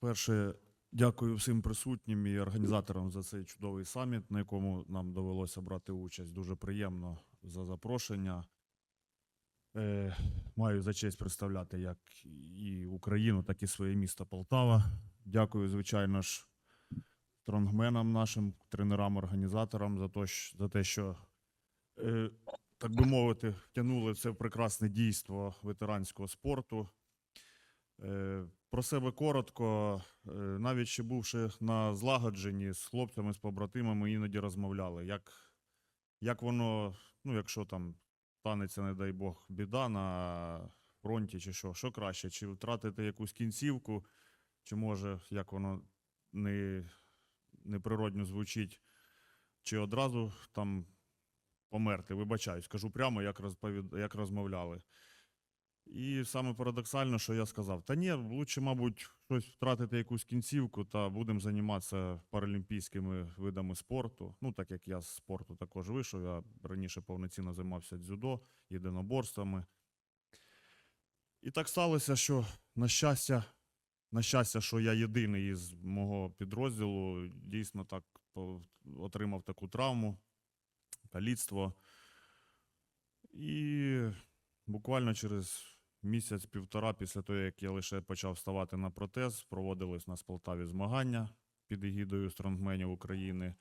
По-перше, дякую всім присутнім і організаторам за цей чудовий саміт, на якому нам довелося брати участь. Дуже приємно за запрошення. Е, маю за честь представляти як і Україну, так і своє місто Полтава. Дякую, звичайно ж, стронгменам нашим, тренерам, організаторам за, то, за те, що, е, так би мовити, втягнули це прекрасне дійство ветеранського спорту. Про себе коротко, Е, навіть ще бувши на злагодженні з хлопцями, з побратимами, іноді розмовляли, як, як воно, ну, якщо там станеться, не дай Бог, біда на фронті, чи що, що краще, чи втратити якусь кінцівку, чи може, як воно не, неприродно звучить, чи одразу там померти. Вибачаюсь, скажу прямо, як, розповід... як розмовляли. І саме парадоксально, що я сказав: та ні, лучше, мабуть, щось втратити якусь кінцівку, та будемо займатися паралімпійськими видами спорту. Ну, так як я з спорту також вийшов, я раніше повноцінно займався дзюдо, єдиноборствами. І так сталося, що на щастя, на щастя, що я єдиний із мого підрозділу, дійсно так отримав таку травму, каліцтво. І буквально через місяць-півтора після того, як я лише почав ставати на протез, проводились у нас в Полтаві змагання під егідою стронгменів України.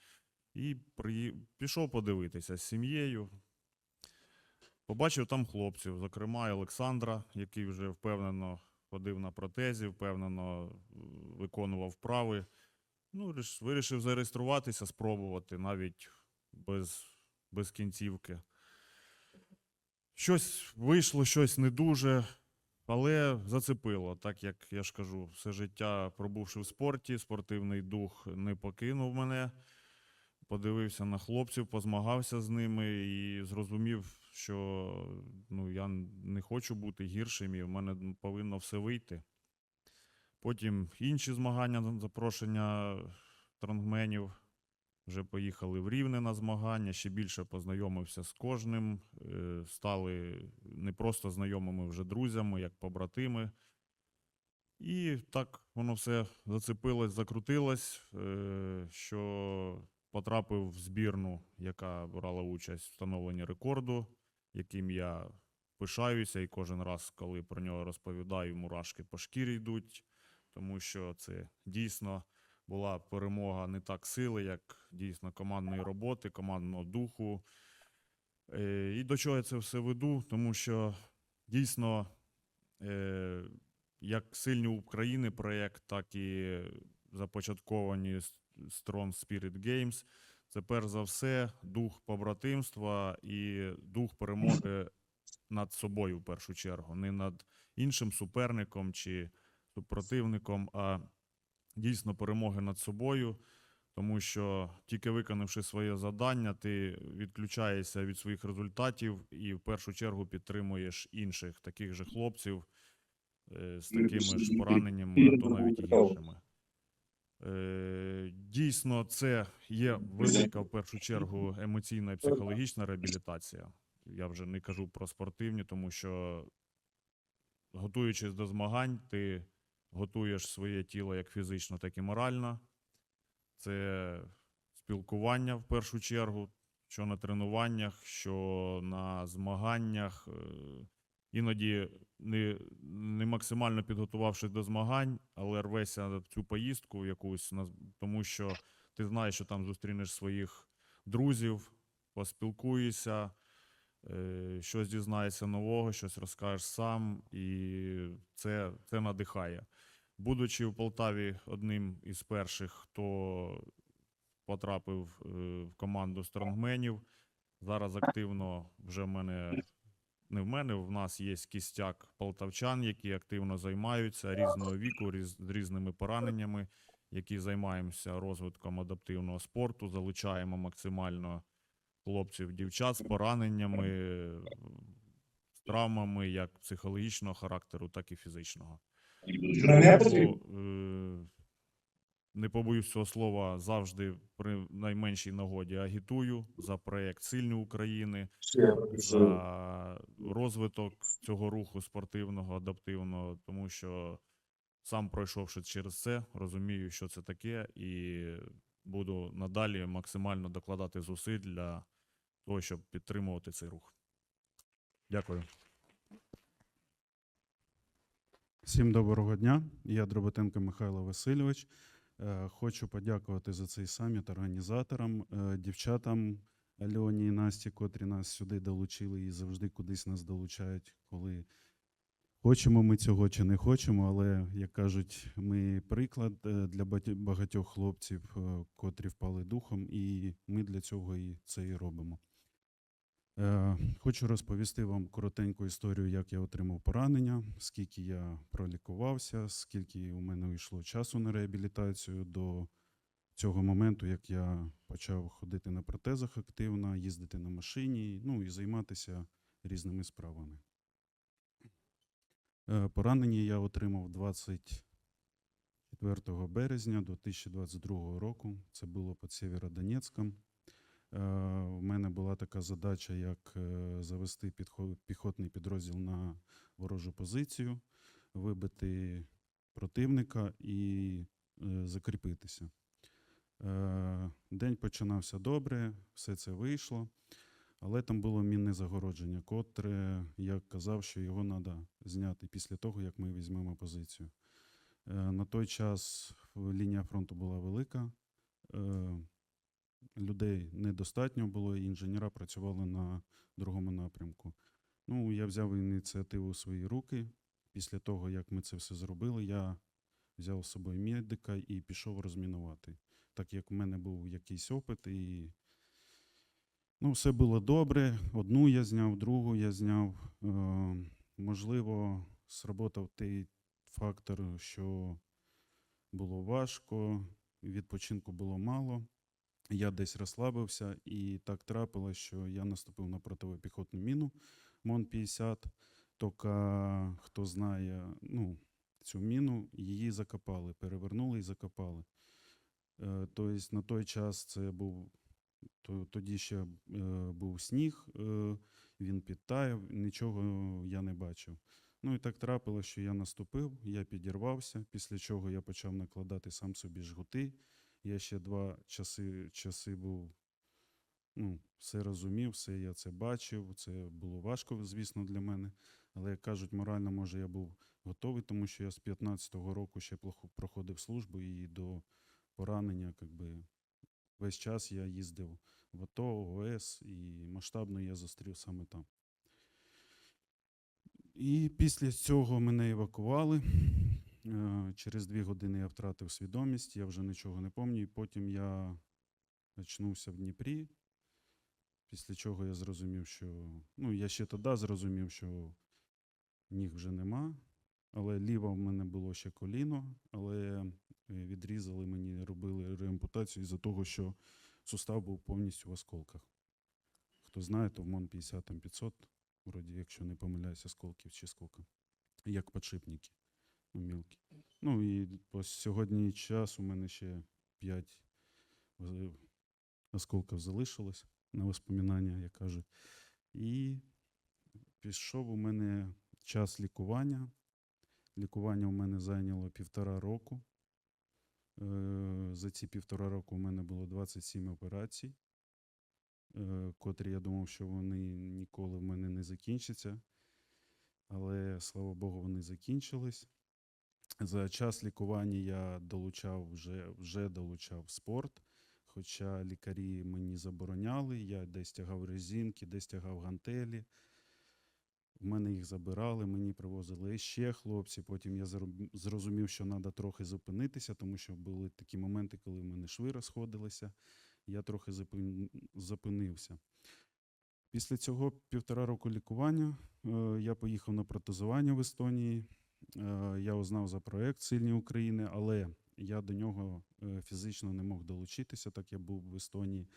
І приї... пішов подивитися з сім'єю. Побачив там хлопців, зокрема, Олександра, який вже впевнено ходив на протезі, впевнено е, виконував вправи. Ну, вирішив зареєструватися, спробувати навіть без, без кінцівки. Щось вийшло, щось не дуже, але зацепило, так як я ж кажу, все життя пробувши в спорті, спортивний дух не покинув мене. Подивився на хлопців, позмагався з ними і зрозумів, що ну, я не хочу бути гіршим, і в мене повинно все вийти. Потім інші змагання, запрошення трангменів. Вже поїхали в Рівне на змагання, ще більше познайомився з кожним. е, Стали не просто знайомими вже друзями, як побратими. І так воно все зацепилось, закрутилось, е, що потрапив в збірну, яка брала участь в встановленні рекорду, яким я пишаюся, і кожен раз, коли про нього розповідаю, мурашки по шкірі йдуть, тому що це дійсно була перемога не так сили, як дійсно командної роботи, командного духу. Е, І до чого я це все веду? Тому що дійсно, е, як сильні України проєкт, так і започатковані Strong Spirit Games. Це перш за все дух побратимства і дух перемоги над собою в першу чергу, не над іншим суперником чи супротивником, а дійсно перемоги над собою, тому що тільки виконавши своє завдання, ти відключаєшся від своїх результатів і в першу чергу підтримуєш інших таких же хлопців е, з такими ж пораненнями, а то навіть гіршими. Е, Дійсно, це є велика в першу чергу емоційна і психологічна реабілітація. Я вже не кажу про спортивні, тому що готуючись до змагань, ти готуєш своє тіло як фізично, так і морально. Це спілкування в першу чергу, що на тренуваннях, що на змаганнях. Е, Іноді не, не максимально підготувавшись до змагань, але рвешся в цю поїздку якусь, тому що ти знаєш, що там зустрінеш своїх друзів, поспілкуєшся, е, щось дізнаєшся нового, щось розкажеш сам, і це, це надихає. Будучи в Полтаві одним із перших, хто потрапив е, в команду стронгменів, зараз активно вже в мене не в мене, в нас є кістяк полтавчан, які активно займаються різного віку, різ, різними пораненнями, які займаємося розвитком адаптивного спорту, залучаємо максимально хлопців, дівчат з пораненнями, з травмами як психологічного характеру, так і фізичного. Тому, е, не побоюсь цього слова, завжди при найменшій нагоді агітую за проєкт Сильні України, за розвиток цього руху спортивного, адаптивного, тому що сам пройшовши через це, розумію, що це таке, і буду надалі максимально докладати зусиль для того, щоб підтримувати цей рух. Дякую. Всім доброго дня. Я Дроботенко Михайло Васильович. Е, Хочу подякувати за цей саміт організаторам, е, дівчатам Альоні і Насті, котрі нас сюди долучили і завжди кудись нас долучають, коли хочемо ми цього чи не хочемо. Але, як кажуть, ми приклад е, для багатьох хлопців, котрі впали духом, і ми для цього і це і робимо. Е, Хочу розповісти вам коротеньку історію, як я отримав поранення, скільки я пролікувався, скільки у мене йшло часу на реабілітацію до цього моменту, як я почав ходити на протезах активно, їздити на машині, ну і займатися різними справами. Е, Поранення я отримав 24 березня 2022 року. Це було під Сєвєродонецьком. Е, В мене була така задача, як е, завести піхотний підрозділ на ворожу позицію, вибити противника і е, закріпитися. День починався добре, все це вийшло, але там було мінне загородження, котре я казав, що його треба зняти після того, як ми візьмемо позицію. На той час лінія фронту була велика. Людей недостатньо було, і інженера працювали на другому напрямку. Ну, я взяв ініціативу в свої руки. Після того, як ми це все зробили, я взяв з собою медика і пішов розмінувати. Так як в мене був якийсь опит, і ну, все було добре. Одну я зняв, другу я зняв. Е, можливо, сработав той фактор, що було важко, відпочинку було мало я десь розслабився, і так трапилось, що я наступив на противопіхотну міну МОН-50. Тільки хто знає ну, цю міну, її закопали, перевернули і закопали. Е, Тобто на той час це був тоді ще е, був сніг, е, він підтаяв, нічого я не бачив. Ну і так трапилося, що я наступив, я підірвався, після чого я почав накладати сам собі жгути. Я ще два часи, часи був, ну, все розумів, все я це бачив. Це було важко, звісно, для мене. Але, як кажуть, морально, може, я був готовий, тому що я з 15-го року ще проходив службу і до поранення, якби, весь час я їздив в АТО, ОС, і масштабно я зустрів саме там. І після цього мене евакували. Е, Через дві години я втратив свідомість, я вже нічого не пам'ятаю. Потім я очнувся в Дніпрі, після чого я зрозумів, що. Ну, я ще тоді зрозумів, що ніг вже нема. Але ліво в мене було ще коліно, але е, відрізали мені, робили реампутацію із-за того, що сустав був повністю в осколках. Хто знає, то в МОН 50 там 500, вроді, якщо не помиляюся, осколків чи скільки, як подшипники мілкі. Ну і по сьогодні час у мене ще 5 осколків залишилось на воспоминання, як кажуть. І пішов у мене час лікування. Лікування у мене зайняло півтора року. Е, За ці півтора року у мене було 27 операцій, е, котрі я думав, що вони ніколи в мене не закінчаться. Але слава Богу, вони закінчились. За час лікування я долучав вже, вже долучав спорт, хоча лікарі мені забороняли, я десь тягав резинки, десь тягав гантелі. В мене їх забирали, мені привозили ще хлопці. Потім я зрозумів, що треба трохи зупинитися, тому що були такі моменти, коли в мене шви розходилися. Я трохи зупинився. Після цього півтора року лікування е, я поїхав на протезування в Естонії. Е, Я узнав за проект Сильні України, але я до нього е, фізично не мог долучитися, так я був в Естонії,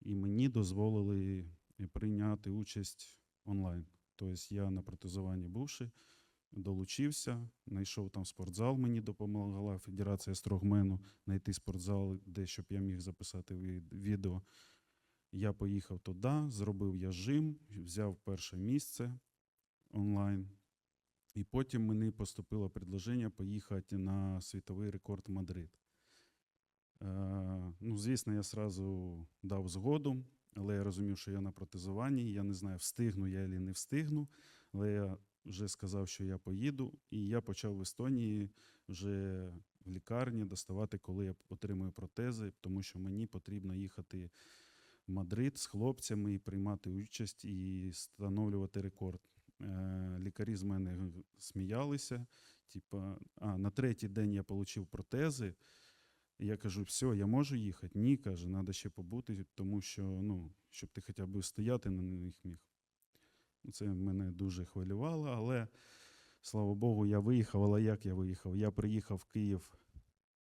і мені дозволили е, прийняти участь онлайн. Тобто я на протезуванні бувши, долучився, знайшов там спортзал, мені допомагала Федерація Строгмену знайти спортзал, де щоб я міг записати відео. Я поїхав туди, зробив я жим, взяв перше місце онлайн. І потім мені поступило предложення поїхати на світовий рекорд Мадрид. Е, ну, звісно, я сразу дав згоду, але я розумів, що я на протезуванні. Я не знаю, встигну я чи не встигну. Але я вже сказав, що я поїду, і я почав в Естонії вже в лікарні доставати, коли я отримую протези, тому що мені потрібно їхати в Мадрид з хлопцями і приймати участь і встановлювати рекорд. Е, Лікарі з мене сміялися. Типа, а на третій день я отримав протези. Я кажу, все, я можу їхати? Ні, каже, треба ще побути, тому що, ну, щоб ти хоча б стояти на них міг. Ну, Це мене дуже хвилювало, але слава Богу, я виїхав. Але як я виїхав? Я приїхав в Київ,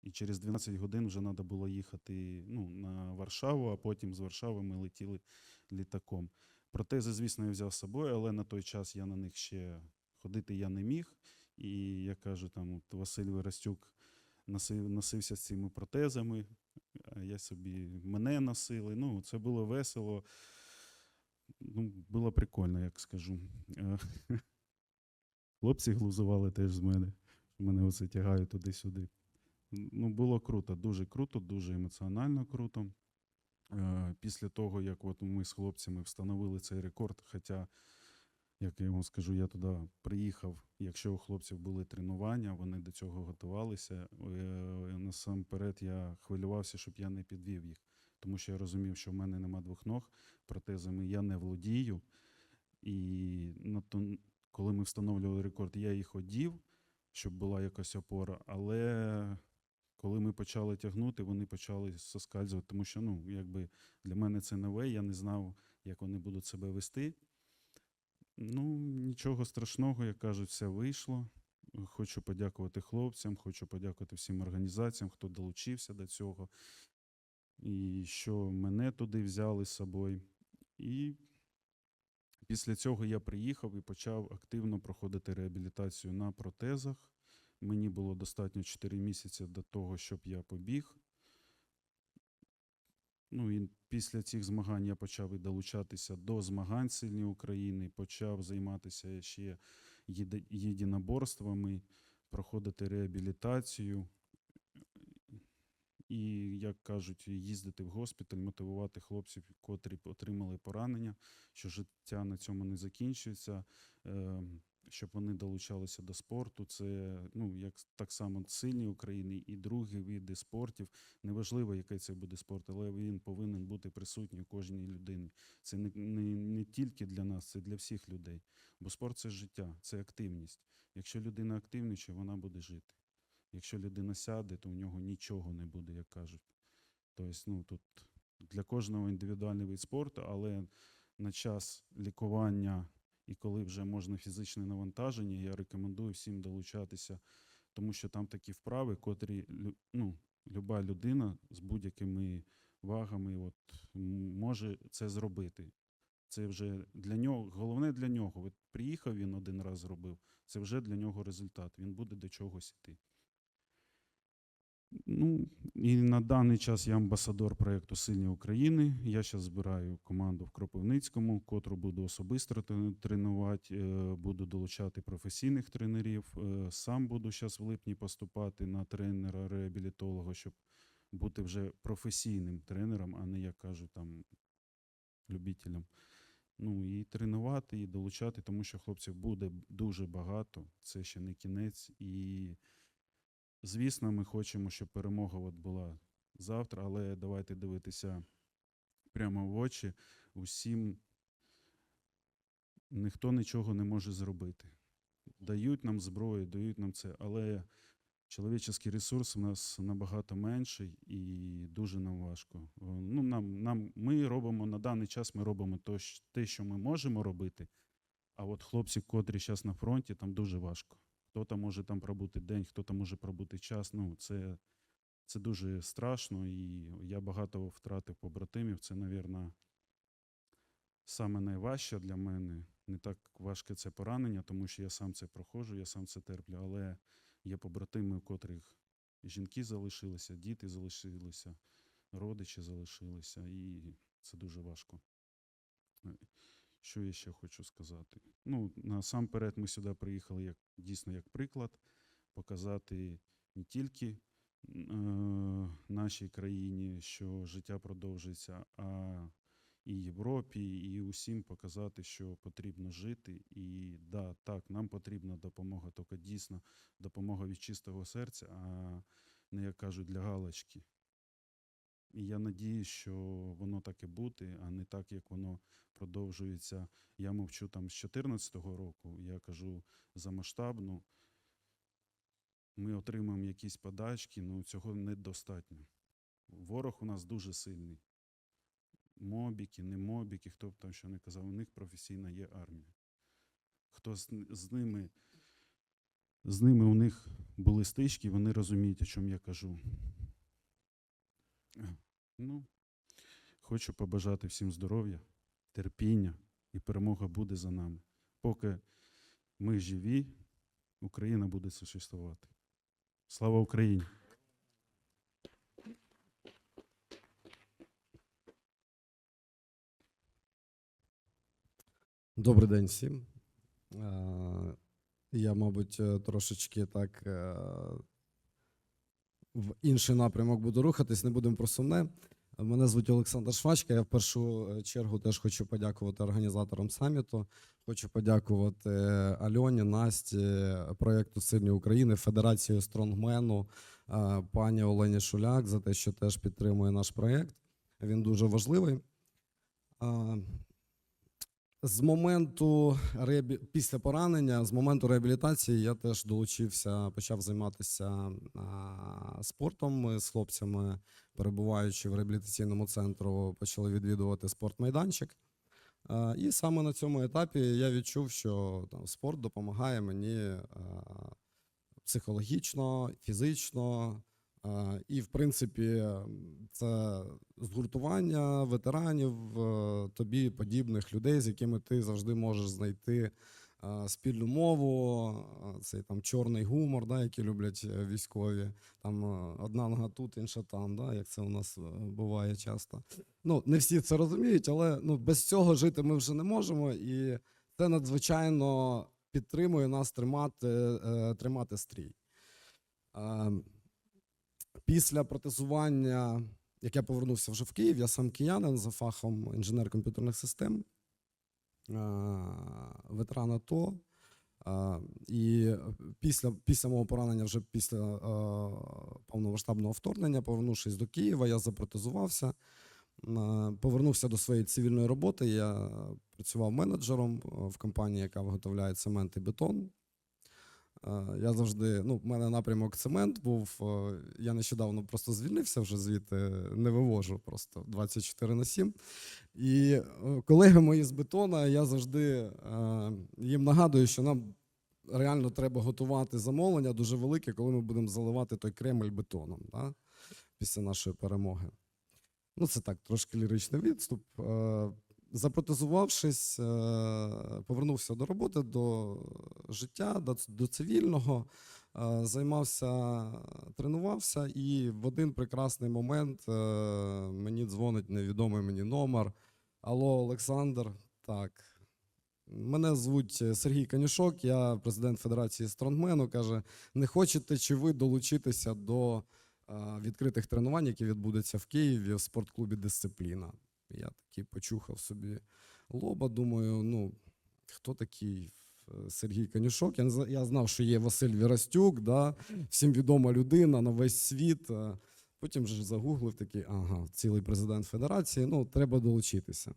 і через 12 годин вже треба було їхати ну, на Варшаву, а потім з Варшави ми летіли літаком. Протези, звісно, я взяв з собою, але на той час я на них ще ходити я не міг. І я кажу, там от Василь носив, носився з цими протезами, а я собі мене носили. Ну, це було весело. Ну, було прикольно, як скажу. Е, Хлопці глузували теж з мене. Мене оце тягають туди-сюди. Ну, було круто, дуже круто, дуже емоціонально круто. Е, Після того, як от ми з хлопцями встановили цей рекорд, хоча, як я вам скажу, я туди приїхав, якщо у хлопців були тренування, вони до цього готувалися. Е, Насамперед я хвилювався, щоб я не підвів їх, тому що я розумів, що в мене нема двох ног, протезами я не володію. І на коли ми встановлювали рекорд, я їх одів, щоб була якась опора, але коли ми почали тягнути, вони почали соскальзувати, тому що ну, якби для мене це нове, я не знав, як вони будуть себе вести. Ну, нічого страшного, як кажуть, все вийшло. Хочу подякувати хлопцям, хочу подякувати всім організаціям, хто долучився до цього, і що мене туди взяли з собою. І після цього я приїхав і почав активно проходити реабілітацію на протезах. Мені було достатньо 4 місяці до того, щоб я побіг. Ну і після цих змагань я почав і долучатися до змагань сильні України, почав займатися ще єди- єдиноборствами, проходити реабілітацію. І, як кажуть, їздити в госпіталь, мотивувати хлопців, котрі отримали поранення, що життя на цьому не закінчується, е, щоб вони долучалися до спорту. Це ну, як так само сильні України і другі види спортів. Неважливо, який це буде спорт, але він повинен бути присутній у кожній людині. Це не, не, не тільки для нас, це для всіх людей. Бо спорт це життя, це активність. Якщо людина активничає, вона буде жити. Якщо людина сяде, то у нього нічого не буде, як кажуть. Тобто, ну, тут для кожного індивідуальний вид спорту, але на час лікування і коли вже можна фізичне навантаження, я рекомендую всім долучатися, тому що там такі вправи, котрі ну, люба людина з будь-якими вагами от, може це зробити. Це вже для нього, головне для нього. От приїхав він один раз зробив, це вже для нього результат. Він буде до чогось йти. Ну, і на даний час я амбасадор проєкту Сильні України. Я зараз збираю команду в Кропивницькому, котру буду особисто тренувати, е, буду долучати професійних тренерів. Е, Сам буду зараз в липні поступати на тренера-реабілітолога, щоб бути вже професійним тренером, а не, як кажуть, там любителем. Ну і тренувати, і долучати, тому що хлопців буде дуже багато. Це ще не кінець. І Звісно, ми хочемо, щоб перемога от була завтра, але давайте дивитися прямо в очі. Усім ніхто нічого не може зробити. Дають нам зброю, дають нам це, але чоловічий ресурс у нас набагато менший і дуже нам важко. Ну, нам, нам, ми робимо на даний час, ми робимо то, те, що ми можемо робити. А от хлопці, котрі зараз на фронті, там дуже важко. Хто-то може там пробути день, хто-то може пробути час. Ну, це, це дуже страшно, і я багато втратив побратимів. Це, мабуть, саме найважче для мене. Не так важке це поранення, тому що я сам це проходжу, я сам це терплю. Але є побратими, у котрих жінки залишилися, діти залишилися, родичі залишилися, і це дуже важко. Що я ще хочу сказати? Ну, насамперед, ми сюди приїхали як дійсно як приклад, показати не тільки е, нашій країні, що життя продовжується, а і Європі, і усім показати, що потрібно жити. І да, так, нам потрібна допомога, тільки дійсно допомога від чистого серця, а не як кажуть для галочки. І я надію, що воно так і буде, а не так, як воно продовжується. Я мовчу там з 2014 року, я кажу за масштабну. Ми отримаємо якісь подачки, але цього недостатньо. Ворог у нас дуже сильний. Мобіки, не мобіки, хто б там що не казав, у них професійна є армія. Хто з, з ними, з ними у них були стички, вони розуміють, о чому я кажу. Ну, хочу побажати всім здоров'я, терпіння і перемога буде за нами. Поки ми живі, Україна буде существувати. Слава Україні! Добрий день всім. Е, Я, мабуть, трошечки так е, в інший напрямок буду рухатись, не будемо про сумне. Мене звуть Олександр Швачка. Я в першу е, чергу теж хочу подякувати організаторам саміту. Хочу подякувати Альоні, Насті, проєкту Сильні України, Федерації Стронгмену, е, пані Олені Шуляк за те, що теж підтримує наш проєкт. Він дуже важливий. З моменту після поранення, з моменту реабілітації, я теж долучився, почав займатися спортом. Ми з хлопцями, перебуваючи в реабілітаційному центру, почали відвідувати спортмайданчик. І саме на цьому етапі я відчув, що там, спорт допомагає мені психологічно, фізично. А, І, в принципі, це згуртування ветеранів, е, тобі подібних людей, з якими ти завжди можеш знайти е, спільну мову, е, цей там чорний гумор, да, який люблять е, військові. Там е, одна нога тут, інша там, да, як це у нас е, буває часто. Ну, не всі це розуміють, але ну, без цього жити ми вже не можемо. І це надзвичайно підтримує нас тримати, е, тримати стрій. Після протезування, як я повернувся вже в Київ, я сам киянин за фахом інженер комп'ютерних систем, е, ветеран АТО. Е, І після, після мого поранення, вже після е, повномасштабного вторгнення, повернувшись до Києва, я запротезувався. Повернувся до своєї цивільної роботи. Я працював менеджером в компанії, яка виготовляє цемент і бетон. Е, Я завжди, ну, в мене напрямок цемент був. е, Я нещодавно просто звільнився вже звідти, не вивожу просто 24 на 7. І е, колеги мої з бетона, я завжди їм нагадую, що нам реально треба готувати замовлення дуже велике, коли ми будемо заливати той Кремль бетоном да, після нашої перемоги. Ну, це так, трошки ліричний відступ. Запротезувавшись, е, повернувся до роботи, до життя, до, цивільного, е, займався, тренувався, і в один прекрасний момент е, мені дзвонить невідомий мені номер. Алло, Олександр. Так. Мене звуть Сергій Канюшок, я президент Федерації Стронгмену. Каже: не хочете чи ви долучитися до відкритих тренувань, які відбудуться в Києві в спортклубі Дисципліна? Я такий почухав собі лоба. Думаю, ну хто такий е, Сергій Канюшок? Я, я знав, що є Василь Вірастюк, да? всім відома людина на весь світ. е. Потім же загуглив такий, ага, цілий президент Федерації, ну, треба долучитися.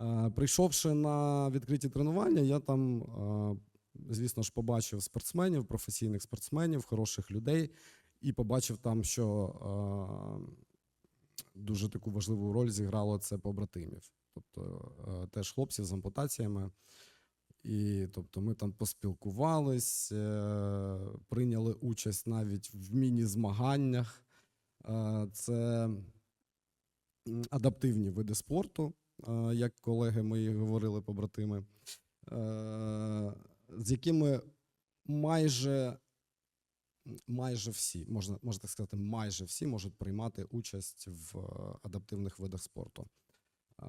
Е, Прийшовши на відкриті тренування, я там, звісно ж, побачив спортсменів, професійних спортсменів, хороших людей, і побачив там, що дуже таку важливу роль зіграло це побратимів. Тобто е, теж хлопців з ампутаціями. І тобто ми там поспілкувались, е, прийняли участь навіть в міні-змаганнях. Е, Це адаптивні види спорту, як колеги мої говорили, побратими, з якими майже, майже всі, можна, можна так сказати, майже всі можуть приймати участь в е, адаптивних видах спорту. Е,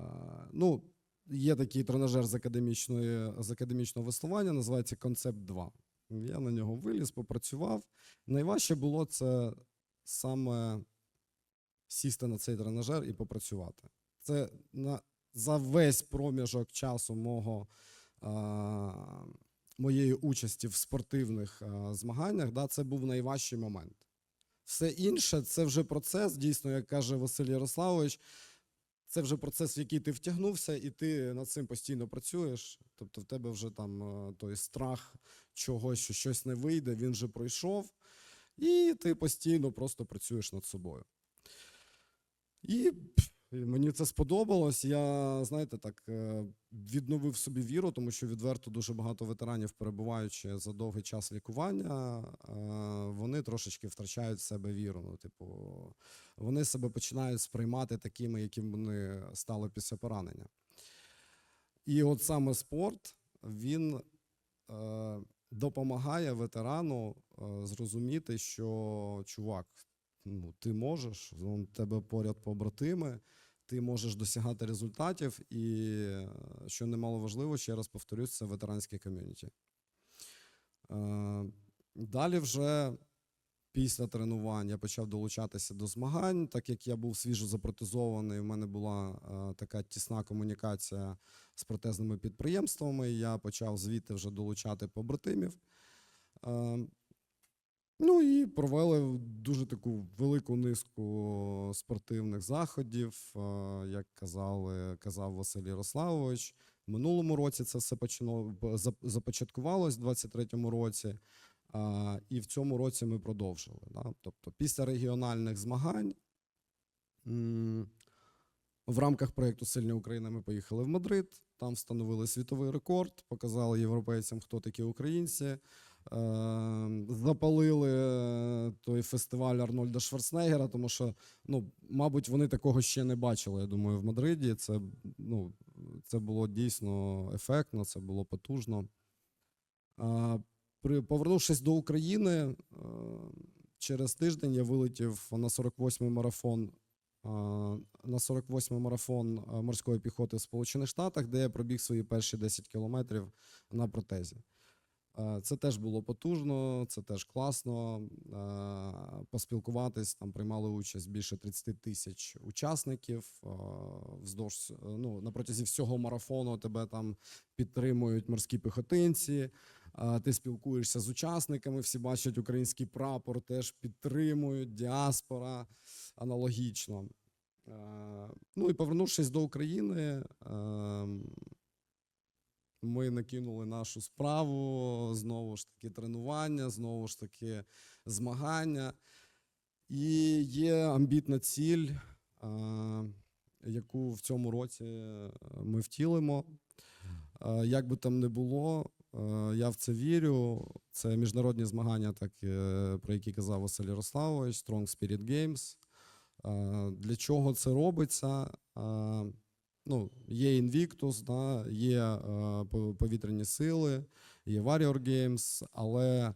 Ну, є такий тренажер з, академічної, з академічного веслування, називається Концепт 2. Я на нього виліз, попрацював. Найважче було це саме сісти на цей тренажер і попрацювати. Це на, за весь проміжок часу мого, а, моєї участі в спортивних а, змаганнях, да, це був найважчий момент. Все інше це вже процес, дійсно, як каже Василь Ярославович, це вже процес, в який ти втягнувся, і ти над цим постійно працюєш. Тобто в тебе вже там е, той страх чогось, що щось не вийде, він вже пройшов, і ти постійно просто працюєш над собою. І мені це сподобалось. Я, знаєте, так е, відновив собі віру, тому що відверто дуже багато ветеранів, перебуваючи за довгий час лікування, е, вони трошечки втрачають в себе віру. Ну, типу, вони себе починають сприймати такими, яким вони стали після поранення. І от саме спорт він е, допомагає ветерану зрозуміти, що чувак, ну, ти можеш, тебе поряд побратими, ти можеш досягати результатів, і е, що немало важливо, ще раз повторюсь, це ветеранське ком'юніті. Е, далі вже після тренувань я почав долучатися до змагань, так як я був свіжо запротезований, в мене була е, така тісна комунікація з протезними підприємствами. Я почав звідти вже долучати побратимів. Ну і провели дуже таку велику низку спортивних заходів, як казали, казав Василь Ярославович. В минулому році це все почало започаткувалось, в 23-му році. І в цьому році ми продовжили. Тобто, після регіональних змагань в рамках проєкту Сильна Україна ми поїхали в Мадрид. Там встановили світовий рекорд, показали європейцям, хто такі українці. Е, запалили е, той фестиваль Арнольда Шварценеггера, тому що, ну, мабуть, вони такого ще не бачили. Я думаю, в Мадриді. Це, ну, це було дійсно ефектно, це було потужно. При, повернувшись до України, е, через тиждень я вилетів на 48-й марафон. е, На 48-й марафон е, морської піхоти в Сполучених Штатах, де я пробіг свої перші 10 кілометрів на протезі. Е, Це теж було потужно, це теж класно. е, Поспілкуватись там приймали участь більше 30 тисяч учасників. е, Вздовж ну, на протязі всього марафону тебе там підтримують морські піхотинці. Ти спілкуєшся з учасниками, всі бачать український прапор, теж підтримують, діаспора аналогічно. Ну і повернувшись до України, ем, ми накинули нашу справу, знову ж таки тренування, знову ж таки змагання. І є амбітна ціль, яку в цьому році е, ми втілимо. Як би там не було, я в це вірю. Це міжнародні змагання, так, е, про які казав Василь Ярославович, Strong Spirit Games. Для чого це робиться? Ну, є Invictus, да, є е, повітряні сили, є Warrior Games, але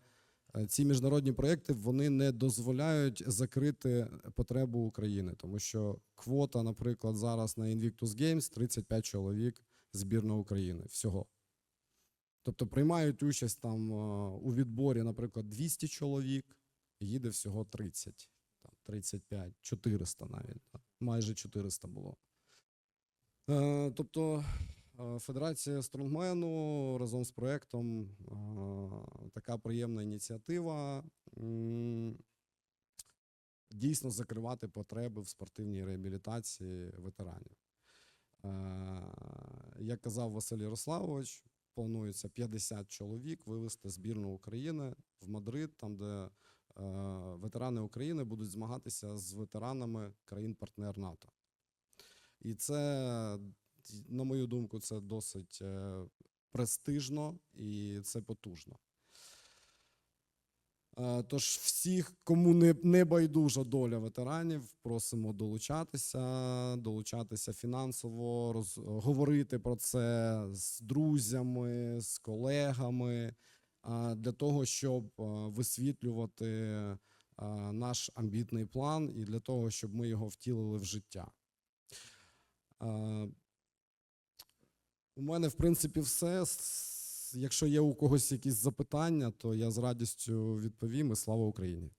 е, ці міжнародні проекти вони не дозволяють закрити потребу України, тому що квота, наприклад, зараз на Invictus Games 35 чоловік збірна України всього. Тобто приймають участь там е, у відборі, наприклад, 200 чоловік, їде всього 30, там, 35, 400 навіть. Майже 400 було. Е, Тобто е, Федерація Стронгмену разом з проєктом е, така приємна ініціатива. Дійсно закривати потреби в спортивній реабілітації ветеранів. Як казав Василь Ярославович, планується 50 чоловік вивезти збірну України в Мадрид, там, де ветерани України будуть змагатися з ветеранами країн-партнер НАТО. І це, на мою думку, це досить е, престижно і це потужно. Е, Тож всіх, кому не, не байдужа доля ветеранів, просимо долучатися, долучатися фінансово, роз, говорити про це з друзями, з колегами, а, для того, щоб е, висвітлювати е, наш амбітний план і для того, щоб ми його втілили в життя. У мене, в принципі, все. Якщо є у когось якісь запитання, то я з радістю відповім. І слава Україні!